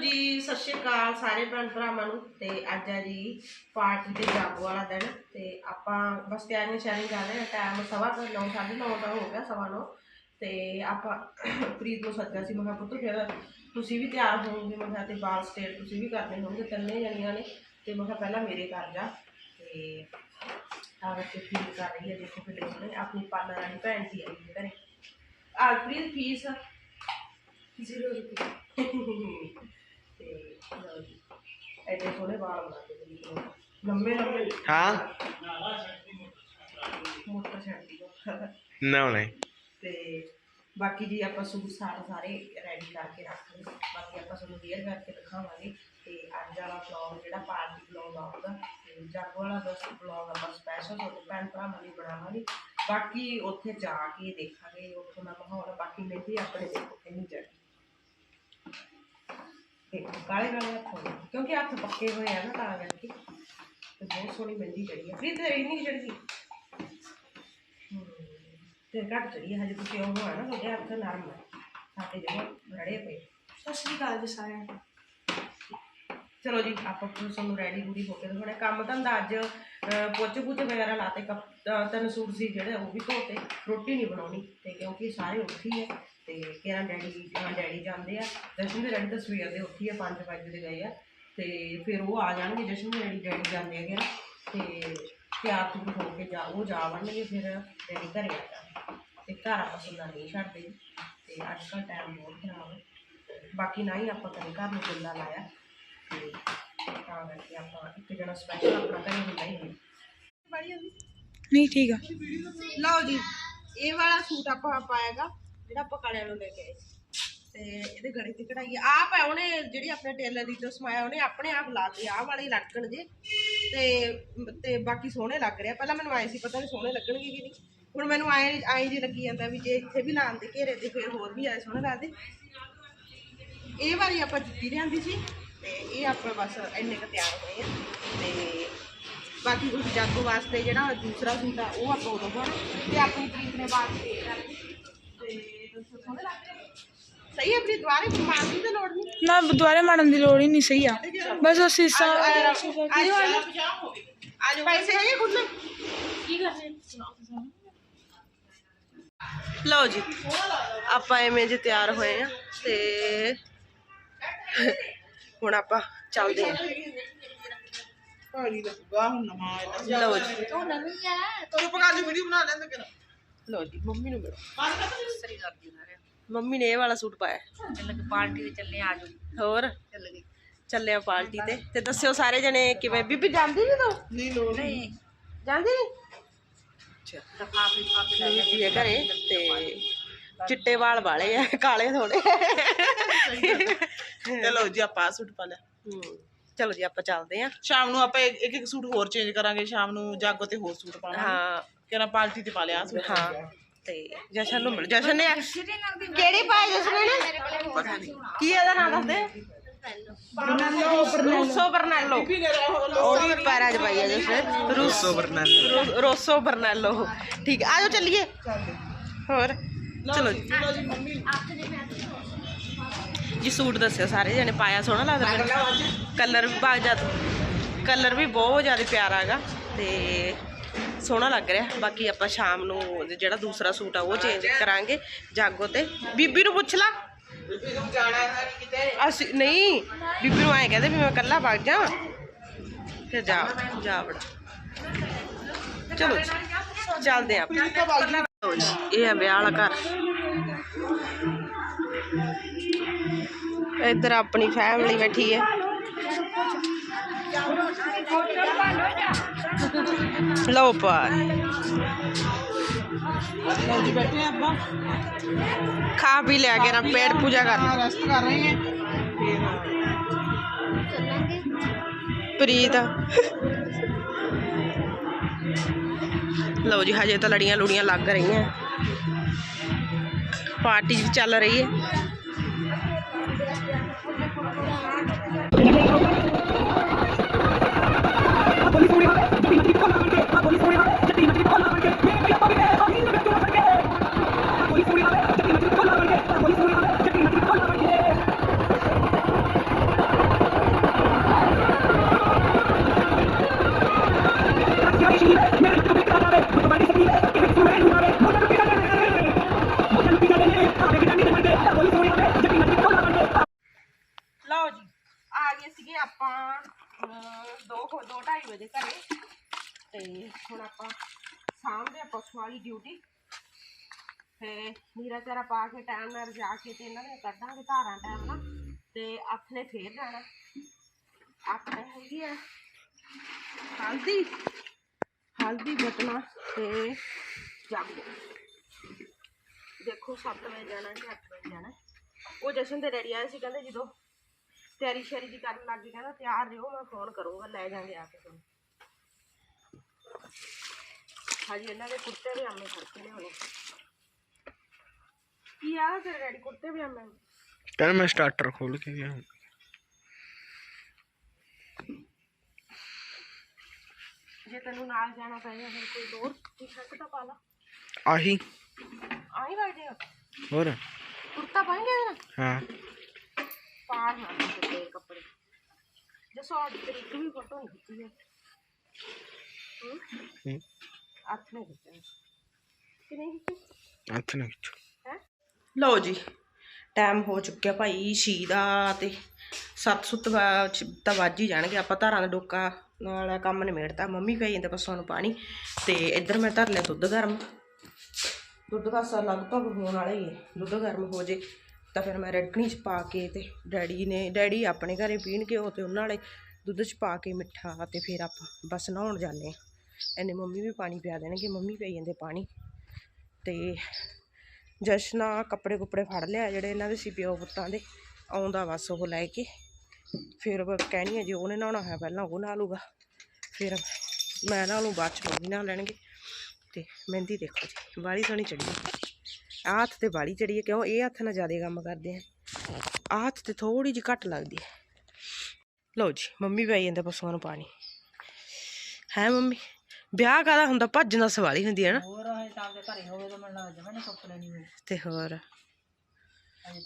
ਜੀ ਸਤਿ ਸ਼੍ਰੀ ਅਕਾਲ ਸਾਰੇ ਭੈਣ ਭਰਾਵਾਂ ਨੂੰ। ਤੇ ਅੱਜ ਆ ਜੀ ਪਾਰਟੀ ਤੇ ਜਾਗੋ ਵਾਲਾ ਦਿਨ। ਤੇ ਆਪਾਂ ਬਸ ਤਿਆਰੀਆਂ ਸ਼ਾਰੀਆਂ ਕਰ ਰਹੇ ਹਾਂ। ਟਾਈਮ ਸਵਾ ਕੁ ਨੌ ਸਾਢੇ ਨੌ ਦਾ ਹੋ ਗਿਆ ਸਵਾ ਨੌ। ਤੇ ਆਪਾਂ ਪ੍ਰੀਤ ਨੂੰ ਸੱਦਿਆ ਸੀ। ਮੈਂ ਕਿਹਾ ਪੁੱਤ ਫਿਰ ਤੁਸੀਂ ਵੀ ਤਿਆਰ ਹੋਵੋਗੇ? ਮੈਂ ਕਿਹਾ ਤੇ ਬਾਲ ਸਟੇਟ ਤੁਸੀਂ ਵੀ ਕਰਨੇ ਹੋਣਗੇ। ਤਿੰਨੇ ਜਣੀਆਂ ਨੇ। ਤੇ ਮੈਂ ਕਿਹਾ ਪਹਿਲਾਂ ਮੇਰੇ ਕਰ ਜਾ। ਤੇ ਤਾਂ ਕਰਕੇ ਫੀਲ ਕਰ ਰਹੀ ਹੈ ਦੇਖੋ ਫਿਰ ਉਹਨੇ ਆਪਣੀ ਪਾਲਰ ਵਾਲੀ ਭੈਣ ਸੀ ਆਈ ਹੈ ਘਰੇ। ਆ ਪ੍ਰੀਤ ਫੀਸ ਜ਼ੀਰੋ ਰੁਪਏ ਤੇ ਲਓ ਜੀ ਐਡੇ ਸੋਹਣੇ ਵਾਲ ਬਣਾ ਕੇ ਦਿੱਤੇ ਨੇ ਲੰਮੇ ਲੰਮੇ। ਹਾਂ। ਮੋਟਰ ਛੱਡਦੀ ਨਾ ਨਹੀਂ ਤੇ ਬਾਕੀ ਜੀ ਆਪਾਂ ਸੂਟ ਸਾਟ ਸਾਰੇ ਰੈਡੀ ਕਰਕੇ ਰੱਖ ਲਏ। ਬਾਕੀ ਆਪਾਂ ਤੁਹਾਨੂੰ ਵੇਅਰ ਕਰਕੇ ਦਿਖਾਵਾਂਗੇ। ਤੇ ਅੱਜ ਵਾਲਾ ਵਲੌਗ ਜਿਹੜਾ ਪਾਰਟੀ ਵਲੌਗ ਆਊਗਾ ਤੇ ਜਾਗੋ ਵਾਲਾ ਬਸ ਵਲੌਗ ਆਪਾਂ ਸਪੈਸ਼ਲ ਤੁਹਾਡੇ ਭੈਣ ਭਰਾਵਾਂ ਲਈ ਬਣਾਵਾਂਗੇ। ਬਾਕੀ ਉੱਥੇ ਜਾ ਕੇ ਦੇਖਾਂਗੇ ਉੱਥੋਂ ਦਾ ਮਾਹੌਲ ਬਾਕੀ ਮਹਿੰਦੀ ਆਪਣੇ ਦੇਖੋ ਕਿੰਨੀ ਚੜੀ ਦੇਖੋ ਕਾਲੇ ਕਾਲੇ ਹੱਥ ਹੋਏ। ਆ, ਕਿਉਂਕਿ ਹੱਥ ਪੱਕੇ ਹੋਏ ਆ ਨਾ ਤਾਂ ਕਰਕੇ। ਤੇ ਬਹੁਤ ਸੋਹਣੀ ਮਹਿੰਦੀ ਚੜੀ ਆ। ਫਿਰ ਤੇ ਇੰਨੀ ਚੜੀ ਹਮ, ਤੇ ਘੱਟ ਚੜੀ ਆ, ਹਜੇ ਤੁਸੀਂ ਉਹ ਹੈ ਨਾ ਤੁਹਾਡੇ ਹੱਥ ਨਰਮ ਹੈ ਸਾਡੇ ਜਿਹੜੇ ਰੜੇ ਪਏ ਸਤਿ ਸ਼੍ਰੀ ਅਕਾਲ ਜੀ ਸਾਰਿਆਂ ਨੂੰ। ਚਲੋ ਜੀ ਆਪਾਂ ਫਿਰ ਤੁਹਾਨੂੰ ਰੈਡੀ ਰੂਡੀ ਹੋ ਕੇ ਦਿਖਾਉਣਾ। ਕੰਮ ਧੰਦਾ ਅੱਜ ਅਹ, ਪੋਚੇ ਪੂਚੇ ਵਗੈਰਾ ਲਾਤੇ। ਕੱਪ ਅਹ, ਤਿੰਨ ਸੂਟ ਸੀ ਜਿਹੜੇ ਉਹ ਵੀ ਧੋਤੇ। ਰੋਟੀ ਨਹੀਂ ਬਣਾਉਣੀ ਤੇ ਸਾਰੇ ਉੱਠੀ ਹੈ ਡੈਡੀ ਡੈਡੀ ਜਾਂਦੇ ਆ। ਜਸ਼ਨ ਦੇ ਡੈਡੀ ਤਾਂ ਸਵੇਰ ਦੇ ਉੱਠੀ ਹੈ 5 ਵਜੇ ਦੇ ਗਏ ਆ। ਤੇ ਫਿਰ ਉਹ ਆ ਜਾਣਗੇ ਜਸ਼ਨ ਦੇ ਡੈਡੀ ਡੈਡੀ ਜਾਂਦੇ ਹੈਗੇ ਨਾ ਤੇ ਤਿਆਰ ਤੁਰ ਹੋ ਕੇ ਜਾ ਉਹ ਜਾ ਵੜਨਗੇ ਫਿਰ ਡੈਡੀ ਘਰੇ ਆ ਜਾਣਗੇ। ਤੇ ਘਰ ਆਪਾਂ ਸੁਣਨਾ ਨਹੀਂ ਛੱਡਦੇ। ਤੇ ਅੱਜ ਕੱਲ੍ਹ ਟਾਈਮ ਬਹੁਤ ਖਰਾਬ ਹੈ ਬਾਕੀ ਨਾ ਹੀ ਆਪਾਂ ਕਦੇ ਘਰ ਨੂੰ ਜਿੰਦਾ ਲਾਇਆ। ਤੇ ਤਾਂ ਕਰਕੇ ਆਪਾਂ ਇੱਕ ਜਣਾ ਸਪੈਸ਼ਲ ਆਪਣਾ ਘਰੇ ਹੁੰਦਾ ਹੀ ਨਹੀਂ। ਨਹੀਂ ਠੀਕ ਆ। ਲਓ ਜੀ ਇਹ ਵਾਲਾ ਸੂਟ ਆਪਾਂ ਪਾਏਗਾ ਜਿਹੜਾ ਆਪਾਂ ਕਾਲਿਆਂ ਨੂੰ ਲੈ ਕੇ ਆਏ ਤੇ ਇਹਦੇ ਗਲੇ ਦੀ ਕਢਾਈ ਆਪ ਹੈ ਉਹਨੇ ਜਿਹੜੀ ਆਪਣੇ ਟੇਲਰ ਦੀ ਤੋਂ ਸਮਾਇਆ, ਉਹਨੇ ਆਪਣੇ ਆਪ ਲਾ ਆਹ ਵਾਲੇ ਲੱਗਣ ਜੇ। ਤੇ ਤੇ ਬਾਕੀ ਸੋਹਣੇ ਲੱਗ ਰਿਹਾ ਪਹਿਲਾਂ ਮੈਨੂੰ ਆਏ ਸੀ, ਪਤਾ ਨਹੀਂ ਸੋਹਣੇ ਲੱਗਣਗੇ ਕਿ ਨਹੀਂ। ਹੁਣ ਮੈਨੂੰ ਆਏ ਆਏ ਜੀ ਲੱਗੀ ਜਾਂਦਾ ਵੀ ਜੇ ਇੱਥੇ ਵੀ ਲਾਣ ਦੇ ਘੇਰੇ ਤੇ ਫਿਰ ਹੋਰ ਵੀ ਆਏ ਸੋਹਣੇ ਲੱਗਦੇ। ਇਹ ਵਾਰੀ ਆਪਾਂ ਜੁੱਤੀ ਲਿਆਂਦੀ ਸੀ। ਤੇ ਇਹ ਆਪਾਂ ਬਸ ਇੰਨੇ ਕੁ ਤਿਆਰ ਹੋਏ ਆ। ਤੇ ਬਾਕੀ ਕੁਝ ਜਾਗੋ ਵਾਸਤੇ ਜਿਹੜਾ ਦੂਸਰਾ ਸੂਟ ਆ, ਉਹ ਆਪਾਂ ਉਦੋਂ ਪਾਉਣਾ। ਤੇ ਆਪਣੀ ਪ੍ਰੀਤ ਨੇ ਬਾਅਦ ਤੇ ਸਹੀ ਹੈ ਆਪਣੀ ਦੁਆਰੇ ਮਾਰਨ ਦੀ ਤਾਂ ਲੋੜ ਨਹੀਂ। ਨਾ ਦੁਆਰੇ ਮਾਰਨ ਦੀ ਲੋੜ ਹੀ ਨਹੀਂ ਸਹੀ ਆ। ਬਸ ਉਹ ਸੀਸਾ ਆਜੋ ਆਜੋ। ਪੈਸੇ ਹੈਗੇ ਖੁੱਲੇ ਕੀ ਕਰਨੇ? ਲਓ ਜੀ ਆਪਾਂ ਐਵੇਂ ਜੇ ਤਿਆਰ ਹੋਏ ਆ ਤੇ ਹੁਣ ਆਪਾਂ ਚੱਲਦੇ ਆ। ਲਓ ਜੀ। ਲਓ ਜੀ ਮੰਮੀ ਨੂੰ ਮਿਲੋ। ਮੰਮੀ ਨੇ ਇਹ ਵਾਲਾ ਸੂਟ ਪਾਇਆ। ਪਾਰਟੀ ਤੇ ਚੱਲੇ ਆ ਜਾਓ ਹੋਰ? ਚੱਲੇ ਆ ਪਾਰਟੀ ਤੇ। ਤੇ ਦੱਸਿਓ ਸਾਰੇ ਜਣੇ ਕਿਵੇਂ? ਬੀਬੀ ਜਾਂਦੀ ਨਹੀਂ ਤੂੰ? ਨਹੀਂ ਜਾਂਦੀ ਨਹੀਂ ਅੱਛਾ ਦਫਾਫੇ ਪਾ ਕੇ ਲੈ ਬੀਬੀ ਹੈ ਘਰੇ ਤੇ ਚਿੱਟੇ ਵਾਲ ਵਾਲੇ ਆ ਕਾਲੇ ਥੋੜੇ ਚਲੋ ਜੀ ਆਪਾਂ ਆਹ ਸੂਟ ਪਾ ਲਿਆ। ਚਲੋ ਜੀ ਆਪਾਂ ਚੱਲਦੇ ਆ। ਸ਼ਾਮ ਨੂੰ ਆਪਾਂ ਇੱਕ ਇੱਕ ਸੂਟ ਹੋਰ ਚੇਂਜ ਕਰਾਂਗੇ ਸ਼ਾਮ ਨੂੰ ਜਾਗੋ ਤੇ ਹੋਰ ਸੂਟ ਪਾਵਾਂਗੇ। ਹਾਂ ਕਿਹੜਾ ਪਾਰਟੀ ਤੇ ਪਾ ਲਿਆ ਸੂਟ ਹਾਂ। ਤੇ ਜਸ਼ਨ ਨੂੰ ਮਿਲ ਜਸ਼ਨ ਨੇ ਕਿਹੜੀ ਪਾਈ ਜਸ਼ਨ ਨੇ? ਕੀ ਇਹਦਾ ਨਾਮ ਦੱਸਦੇ? Rosso Brunello. ਉਹ ਵੀ ਪੈਰਾਂ 'ਚ ਪਾਈ ਜਸ਼ਨ। Rosso Brunello. Rosso Brunello. ਠੀਕ ਆ ਆਜੋ ਚੱਲੀਏ। ਹੋਰ? ਚਲੋ ਜੀ ਜੀ ਸੂਟ ਦੱਸਿਓ ਸਾਰੇ ਜਣੇ ਪਾਇਆ ਸੋਹਣਾ ਲੱਗਦਾ ਕਲਰ ਵੀ ਬਹੁਤ ਜ਼ਿਆਦਾ ਕਲਰ ਵੀ ਬਹੁਤ ਜ਼ਿਆਦਾ ਪਿਆਰਾ ਹੈਗਾ। ਤੇ ਸੋਹਣਾ ਲੱਗ ਰਿਹਾ। ਬਾਕੀ ਆਪਾਂ ਸ਼ਾਮ ਨੂੰ ਜਿਹੜਾ ਦੂਸਰਾ ਸੂਟ ਆ ਉਹ ਚੇਂਜ ਕਰਾਂਗੇ। ਜਾਗੋ ਤੇ। ਬੀਬੀ ਨੂੰ ਪੁੱਛ ਲਾ। ਅਸੀਂ ਨਹੀਂ ਬੀਬੀ ਨੂੰ ਆਏ ਕਹਿੰਦੇ ਵੀ ਮੈਂ ਇਕੱਲਾ ਵਗ ਜਾ ਫਿਰ ਜਾ ਜਾ ਵੜ। ਚਲੋ ਜੀ, ਚੱਲਦੇ ਆਪਾਂ। ਲਓ ਜੀ, ਇਹ ਹੈ ਵਿਆਹ ਵਾਲਾ ਘਰ। ਇੱਧਰ ਆਪਣੀ ਫੈਮਿਲੀ ਬੈਠੀ ਹੈ। ਲਓ ਪਾ ਲਓ ਜੀ ਬੈਠੇ ਆ ਆਪਾਂ ਖਾ ਪੀ ਲਿਆ ਕੇ ਨਾ ਪੇਟ ਪੂਜਾ ਕਰ ਰੈਸਟ ਕਰ ਰਹੇ ਹਾਂ ਪ੍ਰੀਤ ਲਓ ਜੀ ਹਜੇ ਤਾਂ ਲੜੀਆਂ 頑張って! ਸਾਹਮਣੇ ਵਾਲੀ ਡਿਊਟੀ ਤੇ ਨੀਰਾ ਚਾਰਾ ਪਾ ਕੇ ਟਾਈਮ ਨਾਲ ਜਾ ਕੇ ਤੇ ਇਹਨਾਂ ਨੇ ਕੱਢਾਂਗੇ ਧਾਰਾਂ ਟਾਈਮ ਨਾਲ। ਤੇ ਆਪਣੇ ਫੇਰ ਜਾਣਾ। ਆਪਣੇ ਹੈਗੀ ਆ। ਹਲਦੀ। ਹਲਦੀ ਬਟਨਾ ਤੇ ਜਾਗੋ ਦੇਖੋ 7 ਵਜੇ ਜਾਣਾ ਕਿ 8 ਵਜੇ ਜਾਣਾ। ਉਹ ਜਸ਼ਨ ਦੇ ਰੈਡੀ ਆਏ ਸੀ, ਕਹਿੰਦੇ ਜਦੋਂ ਤਿਆਰੀ ਸ਼ੈਰੀ ਦੀ ਕਰਨ ਲੱਗ ਗਈ ਕਹਿੰਦਾ ਤਿਆਰ ਰਹੋ, ਮੈਂ ਫੋਨ ਕਰੂੰਗਾ, ਲੈ ਜਾਾਂਗੇ ਆ ਕੇ ਤੁਹਾਨੂੰ। ਹਾਂਜੀ ਇਹਨਾਂ ਦੇ ਕੁੜਤੇ ਵੀ ਆਮੇ ਖੜਕੇ ਨੇ ਹੋਣੇ ਕੀ ਆ ਤੇਰੇ ਰੈਡੀ ਕੁੜਤੇ ਵੀ ਆਮੇ ਕਹਿੰਦਾ ਮੈਂ ਸਟਾਰਟਰ ਖੋਲ ਕੇ ਗਿਆ ਜੇ ਤੈਨੂੰ ਨਾਲ ਜਾਣਾ ਪਏਗਾ ਫਿਰ ਕੋਈ ਹੋਰ ਟੀ-ਸ਼ਰਟ ਤਾਂ ਪਾ ਲਾ। ਆਹੀ। ਆਈ ਵਜੇ ਹੋਰ? ਕੁੜਤਾ ਪਾਏਂਗੇ ਨਾ ਹਾਂ। ਪਾਰ ਨਾ ਤੇ ਕੱਪੜੇ। ਜਸੋ ਅੱਜ ਤਰੀਕ ਵੀ ਫੋਟੋ ਨਹੀਂ ਖਿੱਚੀ ਹੈ? ਹੂੰ। ਹੱਥ ਨੇ ਖਿੱਚਿਆ ਕਿ ਨਹੀਂ ਖਿੱਚੀ? ਲਓ ਜੀ ਟਾਈਮ ਹੋ ਚੁੱਕਿਆ ਭਾਈ ਛੀ ਦਾ ਤੇ ਸੱਤ ਸੁੱਤ ਤਾਂ ਵੱਜ ਹੀ ਜਾਣਗੇ। ਆਪਾਂ ਧਾਰਾਂ ਦਾ ਡੋਕਾ ਨਾਲ ਕੰਮ ਨਿਮੇੜਤਾ ਮੰਮੀ ਪਈ ਜਾਂਦੇ ਪਸਾਂ ਨੂੰ ਪਾਣੀ। ਤੇ ਇੱਧਰ ਮੈਂ ਧਰ ਲਿਆ ਦੁੱਧ ਗਰਮ। ਦੁੱਧ ਕਾਸਾ ਲਗਭਗ ਹੋਣ ਵਾਲਾ ਹੀ ਹੈ। ਦੁੱਧ ਗਰਮ ਹੋ ਜੇ ਤਾਂ ਫਿਰ ਮੈਂ ਰੜਕਣੀ ਚ ਪਾ ਕੇ ਤੇ ਡੈਡੀ ਨੇ ਡੈਡੀ ਆਪਣੇ ਘਰੇ ਪੀਣਗੇ ਉਹ ਤੇ ਉਹਨਾਂ ਵਾਲੇ ਦੁੱਧ ਚ ਪਾ ਕੇ ਮਿੱਠਾ ਤੇ ਫਿਰ ਆਪਾਂ ਬਸ ਨਹਾਉਣ ਜਾਂਦੇ ਹਾਂ। ਐਨੇ ਮੰਮੀ ਵੀ ਪਾਣੀ ਪਿਆ ਦੇਣਗੇ, ਮੰਮੀ ਪਈ ਜਾਂਦੇ ਪਾਣੀ। ਤੇ ਜਸ਼ਨਾ ਕੱਪੜੇ ਕੁੱਪੜੇ ਫੜ ਲਿਆ, ਜਿਹੜੇ ਇਹਨਾਂ ਦੇ ਸੀ ਪਿਓ ਪੁੱਤਾਂ ਦੇ, ਆਉਂਦਾ ਬਸ ਉਹ ਲੈ ਕੇ। ਫਿਰ ਕਹਿਣੀ ਹੈ ਜੇ ਉਹਨੇ ਨਹਾਉਣਾ ਹੈ ਪਹਿਲਾਂ ਉਹ ਨਹਾ ਲੂਗਾ ਫਿਰ ਮੈਂ ਨਹਾ ਲੂੰ ਬਾਅਦ ਚ ਮੰਮੀ ਨਹਾ ਲੈਣਗੇ। ਤੇ ਮਹਿੰਦੀ ਦੇਖੋ ਜੀ ਬਾਲੀ ਸੋਹਣੀ ਚੜੀ ਆਹ ਹੱਥ ਤੇ ਬਾਲੀ ਚੜੀ ਹੈ, ਕਿਉਂ ਇਹ ਹੱਥ ਨਾਲ ਜ਼ਿਆਦਾ ਕੰਮ ਕਰਦੇ ਆ। ਆਹ ਹੱਥ ਤੇ ਥੋੜੀ ਜਿਹੀ ਘੱਟ ਲੱਗਦੀ ਹੈ। ਲਓ ਜੀ, ਮੰਮੀ ਪਾਈ ਜਾਂਦਾ ਪਸ਼ੂਆਂ ਨੂੰ ਪਾਣੀ। ਹੈ ਮੰਮੀ? ਵਿਆਹ ਕਾਦਾ ਹੁੰਦਾ? ਭੱਜਣ ਦਾ ਸਵਾਲ ਹੀ ਹੁੰਦੀ ਹੈ ਨਾ। ਹੋਰ ਇਹ ਤਾਂ ਆਪਦੇ ਘਰੇ ਹੋਵੇ ਤਾਂ ਮੈਨੂੰ ਜਮੇ ਨੇ ਸੁੱਕ ਲੈਣੀ ਹੋਵੇ ਤੇ ਹੋਰ।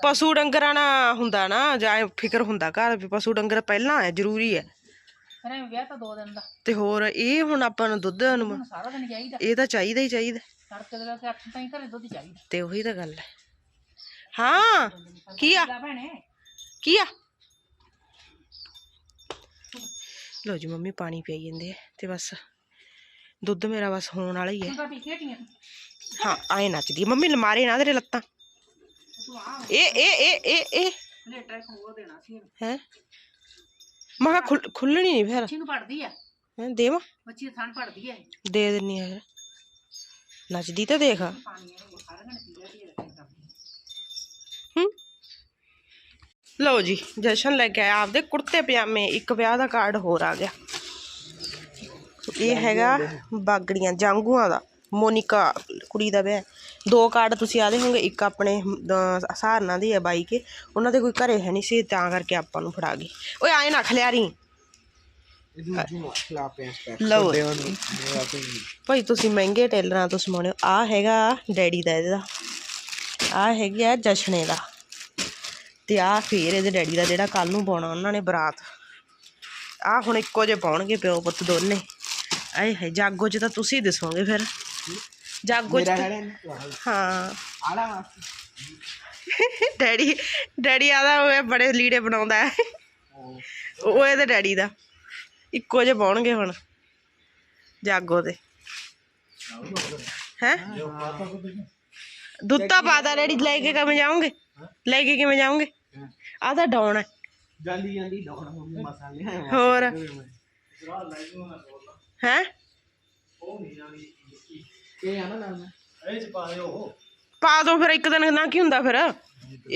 ਪਸ਼ੂ ਡੰਗਰਾਂ ਨਾਲ ਹੁੰਦਾ ਨਾ ਜਾਂ ਐਂ ਫਿਕਰ ਹੁੰਦਾ ਘਰ ਵੀ ਪਸ਼ੂ ਡੰਗਰ ਪਹਿਲਾਂ ਹੈ ਜ਼ਰੂਰੀ ਹੈ। ਫਿਰ ਐਂ ਵਿਆਹ ਤਾਂ ਦੋ ਦਿਨ ਦਾ। ਤੇ ਹੋਰ ਇਹ ਹੁਣ ਆਪਾਂ ਨੂੰ ਦੁੱਧ ਨੂੰ ਹੁਣ ਸਾਰਾ ਦਿਨ ਚਾਹੀਦਾ। ਇਹ ਤਾਂ ਚਾਹੀਦਾ ਹੀ ਚਾਹੀਦਾ। ਤੜਕੇ ਦੇ ਤੇ ਅੱਠ ਤਾਈਂ ਘਰੇ ਦੁੱਧ ਚਾਹੀਦਾ। ਤੇ ਉਹੀ ਤਾਂ ਗੱਲ ਹੈ। ਹਾਂ ਕੀ ਆ? ਲੈ ਭੈਣੇ। ਕੀ ਆ? ਲੋ ਜੀ ਮੰਮੀ ਪਾਣੀ ਪਈ ਜਾਂਦੇ ਆ ਤੇ ਬਸ। ਦੁੱਧ ਮੇਰਾ ਬਸ ਹੋਣ ਵਾਲਾ ਹੀ ਹੈ। ਹਾਂ ਆਏ ਨੱਚਦੀ ਆ। ਮੰਮੀ ਲਮਾਰੇ ਨਾ ਤੇਰੇ ਲੱਤਾਂ। ਇਹ ਇਹ ਇਹ ਇਹ ਇਹ। ਦੇਣਾ ਸੀ ਹੈ? ਮਹਾ ਖੁੱਲਣੀ ਨਹੀਂ ਫਿਰ। ਬੱਚੀ ਨੂੰ ਪੜਦੀ ਆ। ਹੈਂ, ਦੇਵਾਂ ਬੱਚੀ ਥਣ ਪੜਦੀ ਆ ਇਹ। ਦੇ ਦਿੰਨੀ ਆ ਫਿਰ। ਨੱਚਦੀ ਤਾਂ ਦੇਖ। ਪਾਣੀ ਇਹ ਸਾਰਾ ਦਿਨ ਪੀ ਲੈਂਦੀ ਹੈ ਰੱਖੀ ਕਰਦੀ ਹੂੰ। ਲਓ ਜੀ ਜਸ਼ਨ ਲੈ ਕੇ ਆਇਆ। ਆਪਦੇ ਕੁੜਤੇ ਪਜਾਮੇ ਇੱਕ ਵਿਆਹ ਦਾ ਕਾਰਡ ਹੋਰ ਆ ਗਿਆ। ਇਹ ਹੈਗਾ ਬਾਗੜੀਆਂ ਜਾਂਗੂਆਂ ਦਾ ਮੋਨਿਕਾ ਕੁੜੀ ਦਾ ਵਿਆਹ। ਦੋ ਕਾਰਡ ਤੁਸੀਂ ਆਦੇ ਹੋਗੇ ਇੱਕ ਆਪਣੇ ਸਹਾਰਨਾ ਦੀ ਹੈ ਬਾਈ ਕੇ। ਉਹਨਾਂ ਦੇ ਕੋਈ ਘਰੇ ਹੈ ਨਹੀਂ ਸੀ ਤਾਂ ਕਰਕੇ ਆਪਾਂ ਨੂੰ ਫੜਾ ਗਈ। ਓਏ ਆਏ ਨਾ ਖਲਿਆਰੀ। ਲਓ। ਜੀ। ਭਾਈ ਤੁਸੀਂ ਮਹਿੰਗੇ ਟੇਲਰਾਂ ਤੋਂ ਸਮਾਉਣੇ ਆ ਹੈਗਾ ਡੈਡੀ ਦਾ ਇਹਦਾ। ਆ ਹੈਗੀ ਆ ਜਸ਼ਨੇ ਦਾ। ਤੇ ਆ ਫੇਰ ਇਹਦੇ ਡੈਡੀ ਦਾ ਜਿਹੜਾ ਕੱਲ ਨੂੰ ਪਾਉਣਾ ਉਹਨਾਂ ਨੇ ਬਰਾਤ। ਆ ਹੁਣ ਇੱਕੋ ਜਿਹੇ ਪਾਉਣਗੇ ਪਿਓ ਪੁੱਤ ਦੋਨੇ। ਆਏ ਹੈ ਜਾਗੋ 'ਚ ਤਾਂ ਤੁਸੀਂ ਦਿਸੋਗੇ ਫਿਰ। ਜਾਗੋ 'ਚ ਤਾਂ- ਹਾਂ। ਡੈਡੀ ਡੈਡੀ ਆਦਾ ਉਹ ਬੜੇ ਲੀੜੇ ਬਣਾਉਂਦਾ ਹੈ। ਉਹ ਇਹਦੇ ਡੈਡੀ ਦਾ। ਇੱਕੋ ਜਿਹੇ ਪਾਉਣਗੇ ਹੁਣ। ਜਾਗੋ ਤੇ ਹੈ? ਦੁੱਤਾ ਪਾਦਾ ਡੈਡੀ ਲੈ ਕੇ ਕਿਵੇਂ ਜਾਓਗੇ? ਲੈ ਕੇ ਕਿਵੇਂ ਜਾਓਗੇ? ਆਹ ਤਾਂ ਡਾਉਣ ਹੈ। ਜਾਂਦੀ ਜਾਂਦੀ ਮਸਾਲੇ। ਹੋਰ। ਹੈ? ਇਹ ਪਾ ਦੋ ਫਿਰ ਇੱਕ ਦਿਨ ਨਾ ਕੀ ਹੁੰਦਾ ਫਿਰ?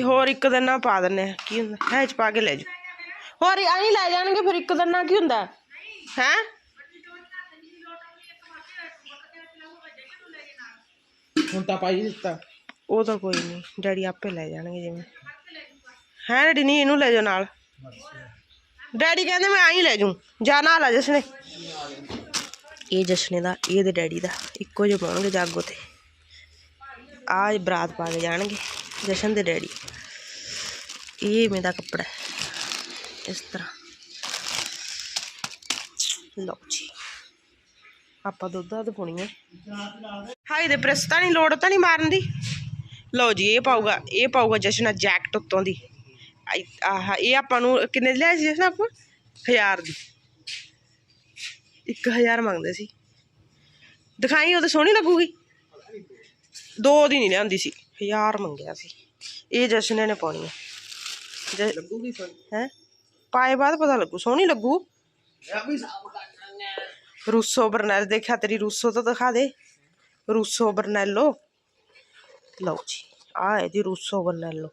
ਹੋਰ ਇੱਕ ਦਿਨ ਨਾ ਪਾ ਦਿੰਨੇ ਕੀ ਹੁੰਦਾ? ਹੈ ਚ ਪਾ ਕੇ ਲੈ ਜਾ ਹੋਰ ਆਹੀਂ ਲੈ ਜਾਣਗੇ ਫਿਰ ਇੱਕ ਦਿਨ ਨਾ ਕੀ ਹੁੰਦਾ? ਹੈ? ਹੁਣ ਤਾਂ ਪਾਈ ਦਿੱਤਾ। ਉਹ ਤਾਂ ਕੋਈ ਨਹੀਂ। ਡੈਡੀ ਆਪੇ ਲੈ ਜਾਣਗੇ ਜਿਵੇਂ। ਹੈ ਡੈਡੀ ਨਹੀਂ ਇਹਨੂੰ ਲੈ ਜਾਓ ਨਾਲ। ਡੈਡੀ ਕਹਿੰਦੇ ਮੈਂ ਆਹੀਂ ਲੈ ਜੂ ਜਾ ਨਾਲ ਆ ਜਸਨੇ ਇਹ ਜਸ਼ਨੇ ਦਾ, ਇਹ ਇਹਦੇ ਡੈਡੀ ਦਾ, ਇੱਕੋ ਜਿਹੇ ਪਾਉਣਗੇ ਜਾਗੋ ਤੇ ਆਹ ਬਰਾਤ ਪਾ ਕੇ ਜਾਣਗੇ, ਜਸ਼ਨ ਦੇ ਡੈਡੀ। ਇਹ ਮੇਰਾ ਕੱਪੜਾ ਹੈ, ਇਸ ਤਰ੍ਹਾਂ। ਲਓ ਜੀ, ਆਪਾਂ ਦੁੱਧ ਦਾ ਪਾਉਣੀ ਹੈ ਹਾਈ ਦੇ ਪ੍ਰੈਸ ਤਾਂ ਨਹੀਂ, ਲੋੜ ਤਾਂ ਨਹੀਂ ਮਾਰਨ ਦੀ। ਲਓ ਜੀ, ਇਹ ਪਾਊਗਾ ਇਹ ਪਾਊਗਾ ਜਸ਼ਨ ਜੈਕਟ ਉੱਤੋਂ ਦੀ। ਆਹ, ਇਹ ਆਪਾਂ ਨੂੰ ਕਿੰਨੇ ਦੀ ਲਿਆ ਸੀ ਜਸ਼ਨ ਆਪਾਂ? ਹਜ਼ਾਰ ਦੀ। 1000 ਮੰਗਦੇ ਸੀ ਦਿਖਾਈ ਉਹ ਤਾਂ ਸੋਹਣੀ ਲੱਗੂਗੀ ਦੋ ਦੀ ਨਹੀਂ ਲਿਆਂਦੀ ਸੀ ਹਜ਼ਾਰ ਮੰਗਿਆ ਸੀ ਇਹ ਜਸ਼ਨ ਨੇ ਪਾਉਣੀ ਹੈ ਲੱਗੂਗੀ ਸੋਹਣੀ ਹੈ ਪਾਏ ਬਾਅਦ ਪਤਾ ਲੱਗੂ ਸੋਹਣੀ ਲੱਗੂ ਰੂਸੋ ਬਰਨੈਲ ਦੇਖਿਆ ਤੇਰੀ ਰੂਸੋ ਤਾਂ ਦਿਖਾ ਦੇ ਰੂਸੋ ਬਰਨੈਲੋ ਲਓ ਜੀ ਆ ਇਹਦੀ ਰੂਸੋ ਬਰਨੈਲੋ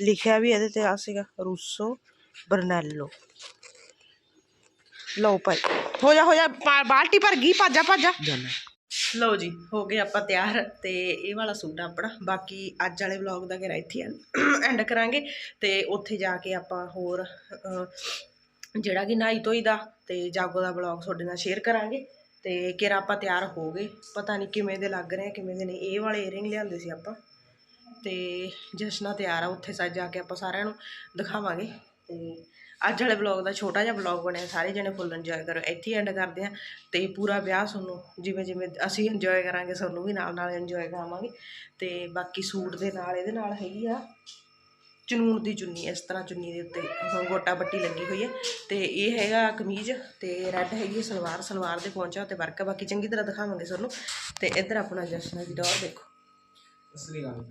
ਲਿਖਿਆ ਵੀ ਇਹਦੇ ਤੇ ਆ ਸੀਗਾ ਰੂਸੋ ਬਰਨੈਲੋ ਲਓ ਭਾਈ। ਹੋ ਜਾ ਹੋ ਜਾ ਪਾ- ਬਾਲਟੀ ਭਰ ਗਈ ਭਾਜਾ ਭਾਜਾ। ਲਓ ਜੀ ਹੋ ਗਏ ਆਪਾਂ ਤਿਆਰ ਤੇ ਇਹ ਵਾਲਾ ਸੂਟ ਆ ਆਪਣਾ। ਬਾਕੀ ਅੱਜ ਵਾਲੇ ਵਲੌਗ ਦਾ ਘਰ ਇੱਥੇ ਐਂਡ ਕਰਾਂਗੇ ਤੇ ਉੱਥੇ ਜਾ ਕੇ ਆਪਾਂ ਹੋਰ ਅਹ, ਜਿਹੜਾ ਕਿ ਨਾਈ ਧੋਈ ਦਾ ਤੇ ਜਾਗੋ ਦਾ ਵਲੌਗ ਤੁਹਾਡੇ ਨਾਲ ਸ਼ੇਅਰ ਕਰਾਂਗੇ। ਤੇ ਕਿਰਾ ਆਪਾਂ ਤਿਆਰ ਹੋ ਗਏ। ਪਤਾ ਨਹੀਂ ਕਿਵੇਂ ਦੇ ਲੱਗ ਰਹੇ ਆ ਕਿਵੇਂ ਦੇ ਨਹੀਂ। ਇਹ ਵਾਲੇ ਏਅਰਿੰਗ ਲਿਆਂਦੇ ਸੀ ਆਪਾਂ। ਤੇ ਜਸ਼ਨਾ ਤਿਆਰ ਆ ਉੱਥੇ ਸੱਜ ਜਾ ਕੇ ਆਪਾਂ ਸਾਰਿਆਂ ਨੂੰ ਦਿਖਾਵਾਂਗੇ। ਤੇ ਅੱਜ ਵਾਲੇ ਵਲੌਗ ਦਾ ਛੋਟਾ ਜਿਹਾ ਵਲੌਗ ਬਣਿਆ ਸਾਰੇ ਜਣੇ ਫੁੱਲ ਇੰਜੋਏ ਕਰੋ। ਇੱਥੇ ਐਂਡ ਕਰਦੇ ਆ ਤੇ ਪੂਰਾ ਵਿਆਹ ਤੁਹਾਨੂੰ ਜਿਵੇਂ ਜਿਵੇਂ ਅਸੀਂ ਇੰਜੋਏ ਕਰਾਂਗੇ ਤੁਹਾਨੂੰ ਵੀ ਨਾਲ ਨਾਲ ਇੰਜੋਏ ਕਰਾਵਾਂਗੇ। ਤੇ ਬਾਕੀ ਸੂਟ ਦੇ ਨਾਲ ਇਹਦੇ ਨਾਲ ਹੈਗੀ ਆ ਚਨੂਨ ਦੀ ਚੁੰਨੀ ਇਸ ਤਰ੍ਹਾਂ ਚੁੰਨੀ ਦੇ ਉੱਤੇ ਗੋਟਾ ਬੱਟੀ ਲੱਗੀ ਹੋਈ ਹੈ। ਤੇ ਇਹ ਹੈਗਾ ਕਮੀਜ਼ ਤੇ ਰੈੱਡ ਹੈਗੀ ਸਲਵਾਰ ਸਲਵਾਰ ਦੇ ਪਹੁੰਚਾ ਤੇ ਵਰਕ ਬਾਕੀ ਚੰਗੀ ਤਰ੍ਹਾਂ ਦਿਖਾਵਾਂਗੇ ਤੁਹਾਨੂੰ। ਤੇ ਇੱਧਰ ਆਪਣਾ ਜਸ਼ਨ ਦੀ ਡੋਰ ਦੇਖੋ। ਅਸਲੀ ਗੱਲ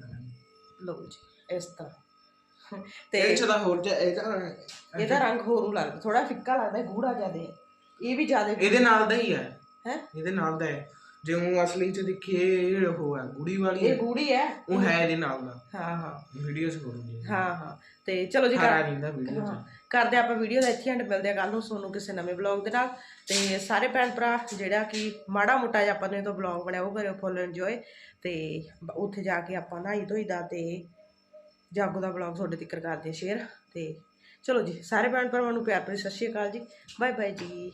ਲਓ ਜੀ ਇਸ ਤਰ੍ਹਾਂ। ਤੇ ਇਹ ਚ ਤਾਂ ਹੋਰ ਜਾ ਇਹ ਤਾਂ ਇਹਦਾ ਰੰਗ ਹੋਰ ਨੂੰ ਲੱਗਦਾ ਥੋੜਾ ਫਿੱਕਾ ਲੱਗਦਾ ਗੂੜਾ ਜ਼ਿਆਦਾ ਹੈ ਇਹ ਵੀ ਜ਼ਿਆਦਾ ਇਹਦੇ ਨਾਲ ਦਾ ਹੀ ਹੈ। ਹੈ? ਇਹਦੇ ਨਾਲ ਦਾ ਹੈ। ਜੇ ਉਹ ਅਸਲੀ ਚ ਦੇਖੀਏ ਇਹ ਉਹ ਹੈ ਗੁੜੀ ਵਾਲੀ ਇਹ ਹੈ। ਗੂੜੀ ਹੈ। ਉਹ ਹੈ ਇਹਦੇ ਨਾਲ ਦਾ। ਹਾਂ ਹਾਂ। ਵੀਡੀਓ ਚ ਕਰੂਗੀ ਹਾਂ ਹਾਂ। ਤੇ ਚਲੋ ਜੀ ਹਰਾ ਕਰ ਦਾ ਵੀਡੀਓ ਹਾਂ, ਚ। ਕਰਦੇ ਆਪਾਂ ਵੀਡੀਓ ਦਾ ਇੱਥੇ ਐਂਡ ਮਿਲਦੇ ਆ ਕੱਲ ਨੂੰ ਤੁਹਾਨੂੰ ਕਿਸੇ ਨਵੇਂ ਵਲੌਗ ਦੇ ਨਾਲ। ਤੇ ਸਾਰੇ ਭੈਣ ਭਰਾ ਜਿਹੜਾ ਕਿ ਮਾੜਾ ਮੋਟਾ ਜਿਹਾ ਆਪਾਂ ਨੇ ਤੋਂ ਵਲੌਗ ਬਣਿਆ ਉਹ ਕਰਿਓ ਫੁੱਲ ਇੰਜੋਏ ਤੇ ਬ- ਉੱਥੇ ਜਾ ਕੇ ਆਪਾਂ ਨਹਾਈ ਧੋਈ ਦਾ ਤੇ ਜਾਗੋ ਦਾ ਵਲੌਗ ਤੁਹਾਡੇ ਤੱਕ ਕਰਦੇ ਸ਼ੇਅਰ ਤੇ ਚਲੋ ਜੀ, ਸਾਰੇ ਭੈਣ ਭਰਾਵਾਂ ਨੂੰ ਪਿਆਰ ਭਰੀ ਸਤਿ ਸ਼੍ਰੀ ਅਕਾਲ ਜੀ। ਬਾਏ ਬਾਏ ਜੀ।